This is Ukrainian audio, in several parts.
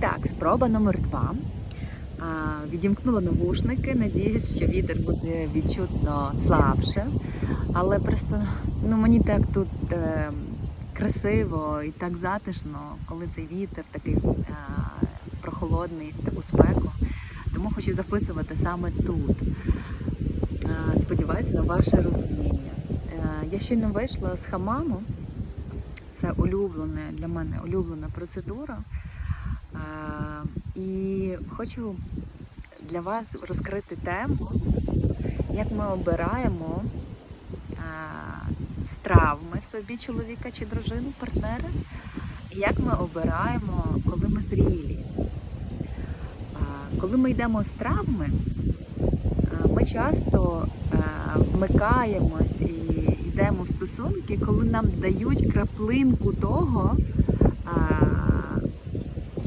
Так, спроба номер два. А, Відімкнула навушники. Надіюсь, що вітер буде відчутно слабше. Але просто ну, мені так тут е, красиво і так затишно, коли цей вітер такий е, прохолодний в таку спеку. Тому хочу записувати саме тут. Е, сподіваюсь на ваше розуміння. Е, я щойно вийшла з хамаму. Це улюблена для мене улюблена процедура. І хочу для вас розкрити тему, як ми обираємо е, з травми собі чоловіка чи дружину, партнера, і як ми обираємо, коли ми зрілі. Е, Коли ми йдемо з травми, е, ми часто е, вмикаємось і йдемо в стосунки, коли нам дають краплинку того, а,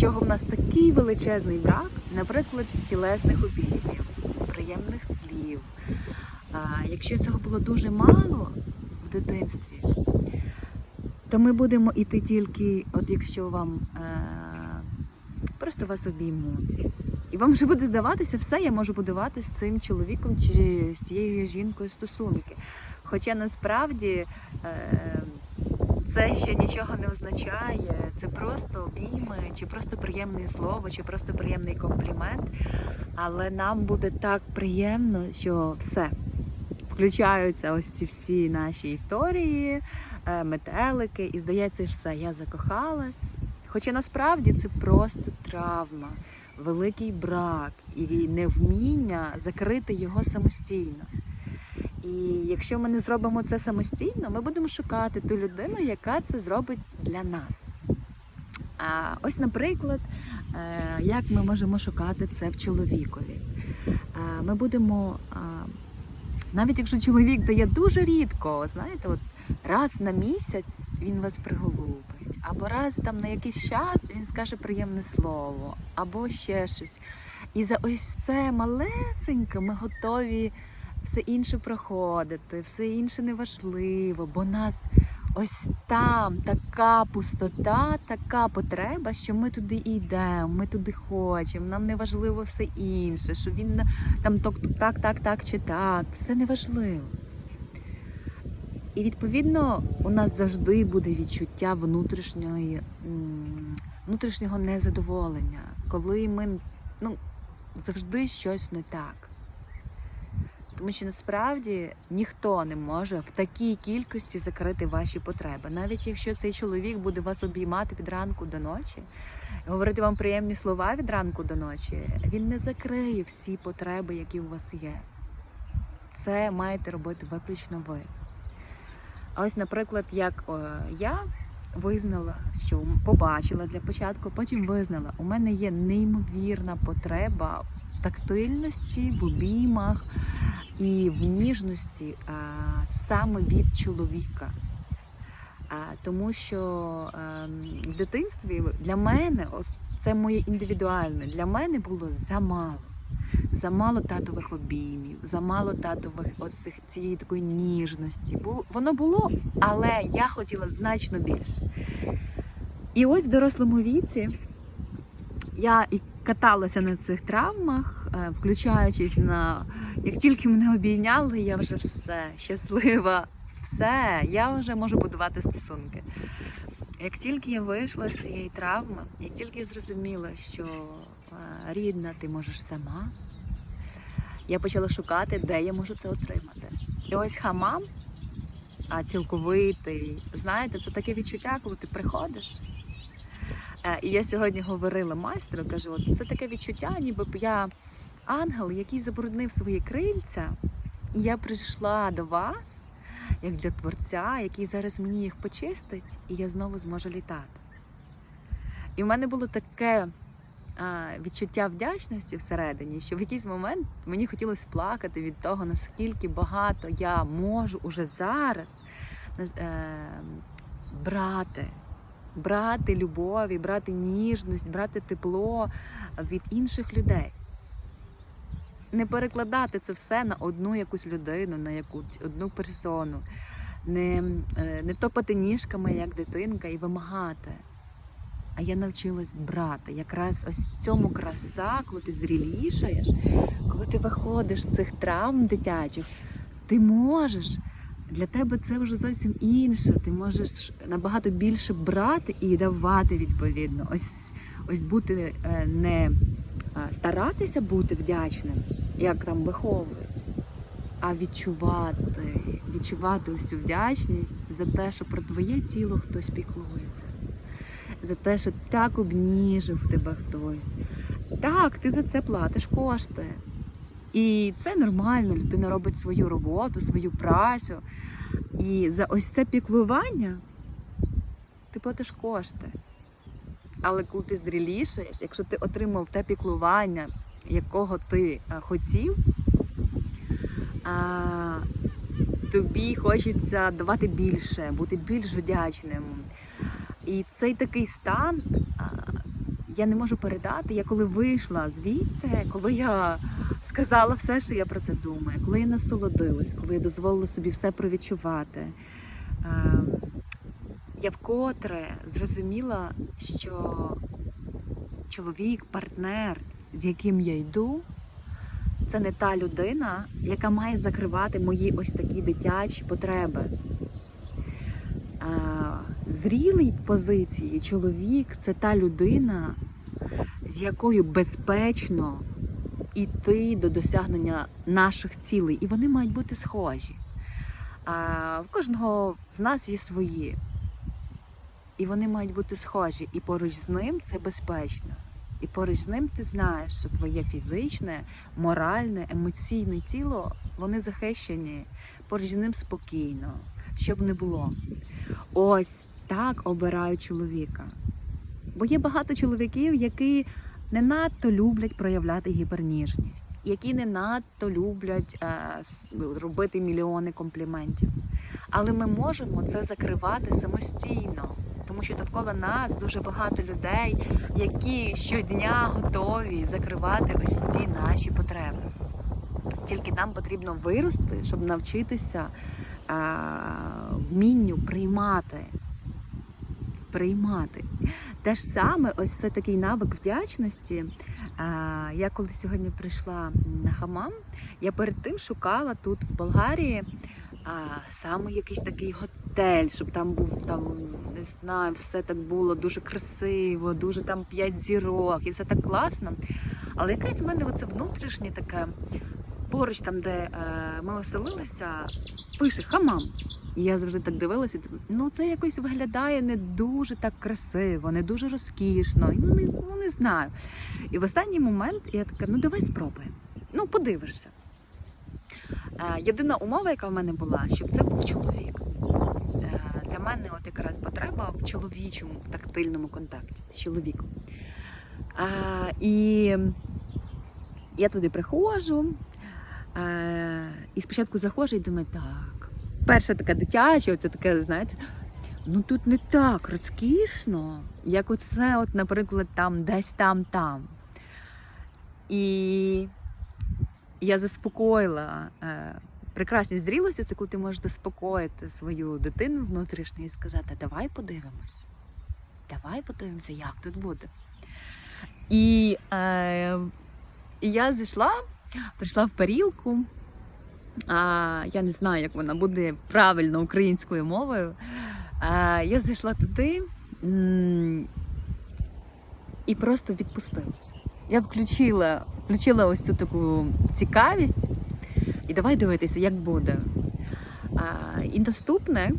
чого в нас такий величезний брак, наприклад, тілесних обіймів, приємних слів. А, Якщо цього було дуже мало в дитинстві, то ми будемо йти тільки, от якщо вам е, просто вас обіймуть. І вам вже буде здаватися, все, я можу будувати з цим чоловіком чи з цією жінкою стосунки. Хоча насправді е, це ще нічого не означає, це просто обійми, чи просто приємне слово, чи просто приємний комплімент. Але нам буде так приємно, що все. Включаються ось ці всі наші історії, е, метелики, і здається, все, я закохалась. Хоча насправді це просто травма, великий брак і невміння закрити його самостійно. І якщо ми не зробимо це самостійно, ми будемо шукати ту людину, яка це зробить для нас. А ось, наприклад, е, як ми можемо шукати це в чоловікові. Ми будемо, навіть якщо чоловік дає дуже рідко, знаєте, от раз на місяць він вас приголубить, або раз там на якийсь час він скаже приємне слово, або ще щось. І за ось це малесеньке ми готові все інше проходити, все інше неважливо, бо нас ось там така пустота, така потреба, що ми туди йдемо, ми туди хочемо, нам не важливо все інше, що він там так, так, так чи так, все неважливо. І відповідно у нас завжди буде відчуття внутрішньої, внутрішнього незадоволення, коли ми ну, завжди щось не так. Тому що насправді ніхто не може в такій кількості закрити ваші потреби. Навіть якщо цей чоловік буде вас обіймати від ранку до ночі, говорити вам приємні слова від ранку до ночі, він не закриє всі потреби, які у вас є. Це маєте робити виключно ви. А ось, наприклад, як я визнала, що побачила для початку, потім визнала, у мене є неймовірна потреба тактильності, в обіймах і в ніжності а, саме від чоловіка. А, тому що ем, в дитинстві для мене, це моє індивідуальне, для мене було замало. Замало татових обіймів, замало татових ось цієї такої ніжності. Воно було, але я хотіла значно більше. І ось в дорослому віці я каталася на цих травмах, е, включаючись на як тільки мене обійняли, я вже все щаслива, все, я вже можу будувати стосунки. Як тільки я вийшла з цієї травми, як тільки я зрозуміла, що е, рідна, ти можеш сама, я почала шукати, де я можу це отримати. І ось хамам, а цілковитий, знаєте, це таке відчуття, коли ти приходиш. Е, І я сьогодні говорила майстру, кажу, от це таке відчуття, ніби я ангел, який забруднив свої крильця, і я прийшла до вас, як для творця, який зараз мені їх почистить, і я знову зможу літати. І в мене було таке відчуття вдячності всередині, що в якийсь момент мені хотілося плакати від того, наскільки багато я можу уже зараз е, брати. Брати любові, брати ніжність, брати тепло від інших людей. Не перекладати це все на одну якусь людину, на якусь одну персону, не, е, не топати ніжками, як дитинка, і вимагати. а я навчилась брати. Якраз ось цьому краса, коли ти зрілішаєш, коли ти виходиш з цих травм дитячих, ти можеш. Для тебе це вже зовсім інше. Ти можеш набагато більше брати і давати відповідно. Ось ось бути е, не е, старатися бути вдячним, як там виховують, а відчувати, відчувати ось цю вдячність за те, що про твоє тіло хтось піклується, за те, що так обніжив тебе хтось. Так, ти за це платиш кошти. І це нормально, людина робить свою роботу, свою працю. І за ось це піклування ти платиш кошти. Але коли ти зрілішаєш, якщо ти отримав те піклування, якого ти а, хотів, тобі хочеться давати більше, бути більш вдячним. І цей такий стан я не можу передати. Я коли вийшла звідти, коли я сказала все, що я про це думаю, коли я насолодилась, коли я дозволила собі все провідчувати. я вкотре зрозуміла, що чоловік, партнер, з яким я йду, це не та людина, яка має закривати мої ось такі дитячі потреби. Зрілий позиції чоловік це та людина, з якою безпечно йти до досягнення наших цілей. І вони мають бути схожі. А, В кожного з нас є свої. І вони мають бути схожі. І поруч з ним це безпечно. І поруч з ним ти знаєш, що твоє фізичне, моральне, емоційне тіло вони захищені. Поруч з ним спокійно, щоб не було. Ось так обирають чоловіка. Бо є багато чоловіків, які не надто люблять проявляти гіперніжність, які не надто люблять е, робити мільйони компліментів. Але ми можемо це закривати самостійно, тому що довкола нас дуже багато людей, які щодня готові закривати ось ці наші потреби. Тільки нам потрібно вирости, щоб навчитися а, вмінню приймати. Приймати. Те ж саме, ось це такий навик вдячності. Я коли сьогодні прийшла на хамам, я перед тим шукала тут в Болгарії саме якийсь такий готель, щоб там був там, не знаю, все так було дуже красиво, дуже там п'ять зірок, і все так класно. Але якесь в мене оце внутрішнє таке, поруч там, де е, ми оселилися, пише хамам. І я завжди так дивилася, ну це якось виглядає не дуже так красиво, не дуже розкішно. Ну не, ну не знаю. І в останній момент я така, ну давай спробуємо. Ну, подивишся. Е, єдина умова, яка в мене була, щоб це був чоловік. Е, для мене от якраз потреба в чоловічому тактильному контакті з чоловіком. Е, і я туди приходжу, е, і спочатку заходжу і думаю, так. Перша така дитяча, оце таке, знаєте, ну тут не так розкішно, як оце, от, наприклад, там, десь там, там. І я заспокоїла е, прекрасність зрілості, це коли ти можеш заспокоїти свою дитину внутрішню і сказати, давай подивимось. Давай подивимося, як тут буде. І е, я зайшла, прийшла в парілку. А, я не знаю, як вона буде правильно українською мовою. А, я зайшла туди і просто відпустила. Я включила, включила ось цю таку цікавість, і давай дивитися, як буде. А, і наступне,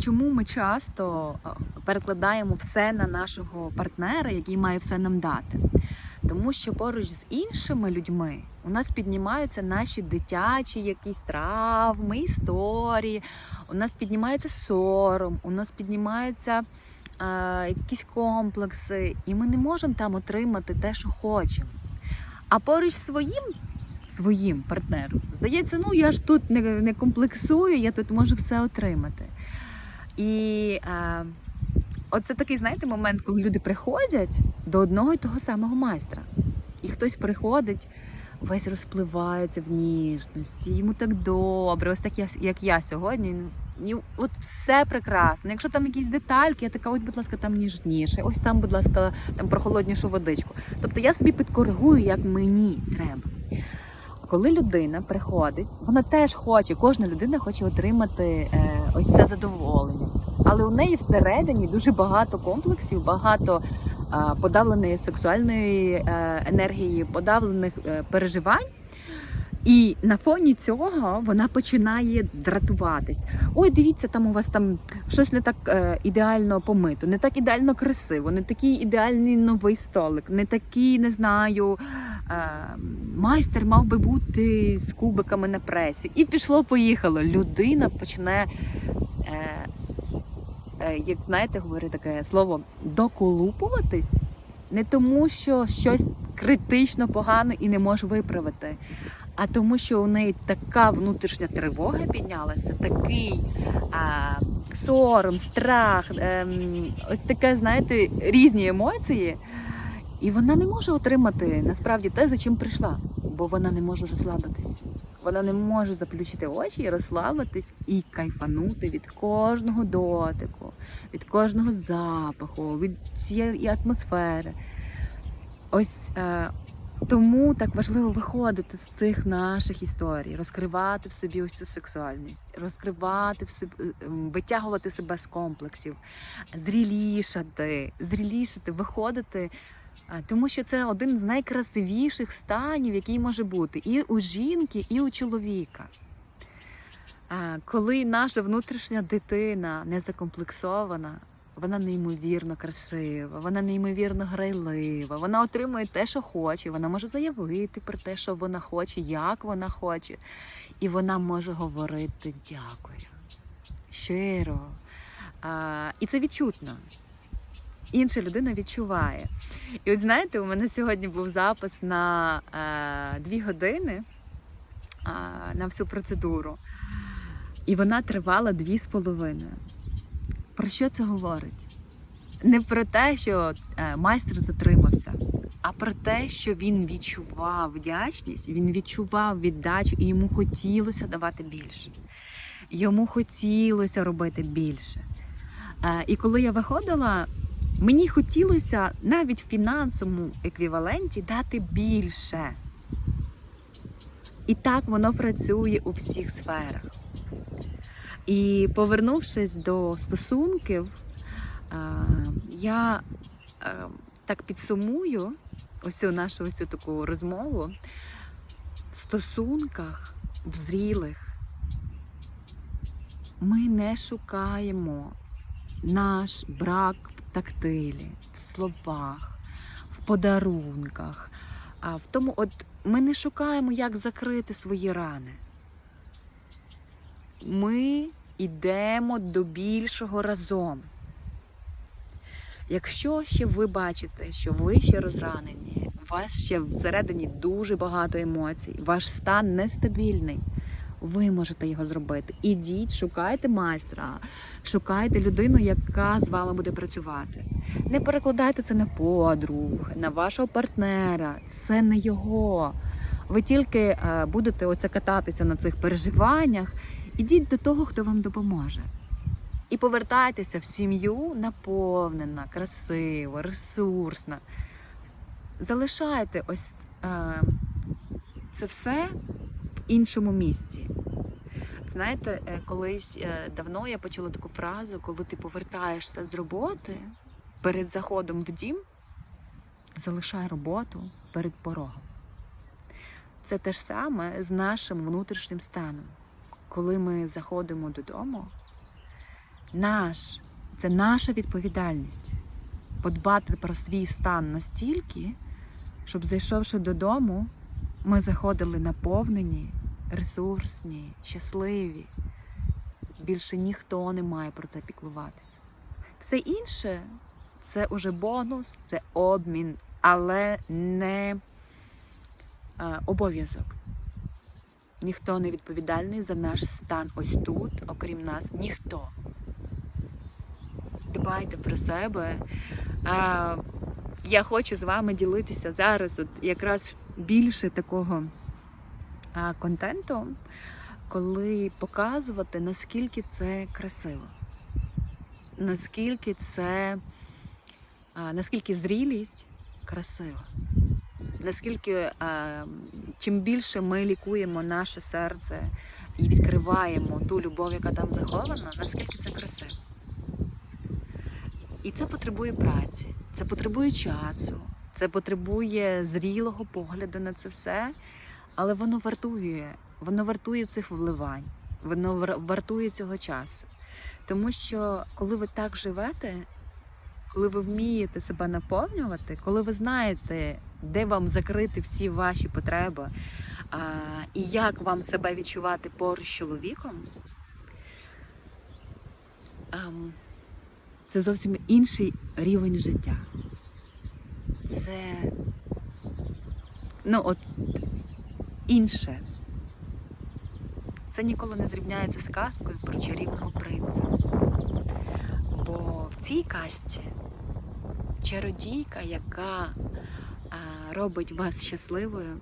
чому ми часто перекладаємо все на нашого партнера, який має все нам дати. Тому що поруч з іншими людьми у нас піднімаються наші дитячі якісь травми, історії, у нас піднімається сором, у нас піднімаються е, якісь комплекси, і ми не можемо там отримати те, що хочемо. А поруч своїм своїм партнером здається, ну я ж тут не, не комплексую, я тут можу все отримати. І е, Оце такий, знаєте, момент, коли люди приходять до одного і того самого майстра. І хтось приходить, весь розпливається в ніжності, йому так добре. Ось так я, як я сьогодні. Ні, от все прекрасно. Якщо там якісь детальки, я така, ось, будь ласка, там ніжніше, ось там, будь ласка, там прохолоднішу водичку. Тобто я собі підкоригую, як мені треба. А коли людина приходить, вона теж хоче, кожна людина хоче отримати е, ось це задоволення. Але у неї всередині дуже багато комплексів, багато е, подавленої сексуальної е, енергії, подавлених е, переживань. І на фоні цього вона починає дратуватись. Ой, дивіться, там у вас там щось не так е, ідеально помито, не так ідеально красиво, не такий ідеальний новий столик, не такий, не знаю, е, майстер мав би бути з кубиками на пресі. І пішло, поїхало. Людина почне, е, як знаєте, говорить таке слово доколупуватись, не тому, що щось критично погано і не може виправити а тому, що у неї така внутрішня тривога піднялася, такий а, сором, страх, ем, ось таке, знаєте, різні емоції. І вона не може отримати насправді те, за чим прийшла, бо вона не може розслабитись. Вона не може заплющити очі і розслабитись і кайфанути від кожного дотику, від кожного запаху, від цієї атмосфери. Ось е, тому так важливо виходити з цих наших історій, розкривати в собі ось цю сексуальність, розкривати в собі, ем, витягувати себе з комплексів, зрілішати, зрілішати, виходити. Тому що це один з найкрасивіших станів, який може бути і у жінки, і у чоловіка. Коли наша внутрішня дитина не закомплексована, вона неймовірно красива, вона неймовірно грайлива, вона отримує те, що хоче, вона може заявити про те, що вона хоче, як вона хоче. І вона може говорити дякую. Щиро. І це відчутно. Інша людина відчуває. І от знаєте, у мене сьогодні був запис на е, дві години а, на всю процедуру. І вона тривала дві з половиною. Про що це говорить? Не про те, що е, майстер затримався, а про те, що він відчував вдячність, він відчував віддачу, і йому хотілося давати більше. Йому хотілося робити більше. Е, І коли я виходила, мені хотілося навіть в фінансовому еквіваленті дати більше. І так воно працює у всіх сферах. І повернувшись до стосунків, е, я е, так підсумую ось нашу ось таку розмову. В стосунках в зрілих ми не шукаємо наш брак тактилі, в словах, в подарунках. А в тому, от ми не шукаємо, як закрити свої рани ми йдемо до більшого разом. Якщо ще ви бачите, що ви ще розранені, у вас ще всередині дуже багато емоцій, ваш стан нестабільний, ви можете його зробити. Ідіть, шукайте майстра, шукайте людину, яка з вами буде працювати. Не перекладайте це на подруг, на вашого партнера. Це не його. Ви тільки е, будете оце кататися на цих переживаннях. Ідіть до того, хто вам допоможе. І повертайтеся в сім'ю наповнена, красива, ресурсна. Залишайте ось е, це все іншому місці. Знаєте, е, колись е, давно я почула таку фразу, коли ти повертаєшся з роботи перед заходом в дім, залишай роботу перед порогом. Це те ж саме з нашим внутрішнім станом коли ми заходимо додому, наш, це наша відповідальність подбати про свій стан настільки, щоб, зайшовши додому, ми заходили наповнені, ресурсні, щасливі. Більше ніхто не має про це піклуватися. Все інше це уже бонус, це обмін, але не е, обов'язок. Ніхто не відповідальний за наш стан ось тут, окрім нас, ніхто. Дбайте про себе. А, Я хочу з вами ділитися зараз от якраз більше такого контенту, коли показувати, наскільки це красиво, наскільки це, наскільки зрілість красива. Наскільки чим більше ми лікуємо наше серце і відкриваємо ту любов, яка там захована, наскільки це красиво. І це потребує праці, це потребує часу, це потребує зрілого погляду на це все, але воно вартує, воно вартує цих вливань, воно вартує цього часу. Тому що коли ви так живете, коли ви вмієте себе наповнювати, коли ви знаєте, де вам закрити всі ваші потреби, а, і як вам себе відчувати поруч з чоловіком, ем, це зовсім інший рівень життя. Це ну от інше. Це ніколи не зрівняється з казкою про чарівного принца. Бо в цій казці чародійка, яка робить вас щасливою,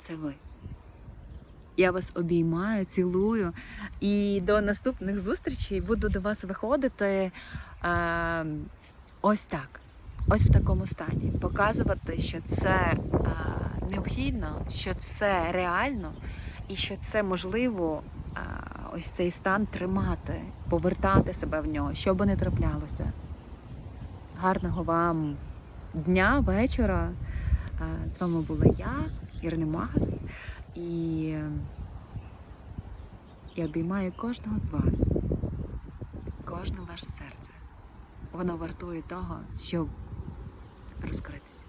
це ви. Я вас обіймаю, цілую. І до наступних зустрічей буду до вас виходити а, ось так, ось в такому стані. Показувати, що це а, необхідно, що це реально і що це можливо а, ось цей стан тримати, повертати себе в нього, що би не траплялося. Гарного вам дня, вечора. А, З вами була я, Ірина Магас, і я обіймаю кожного з вас, кожне ваше серце. Воно вартує того, щоб розкритися.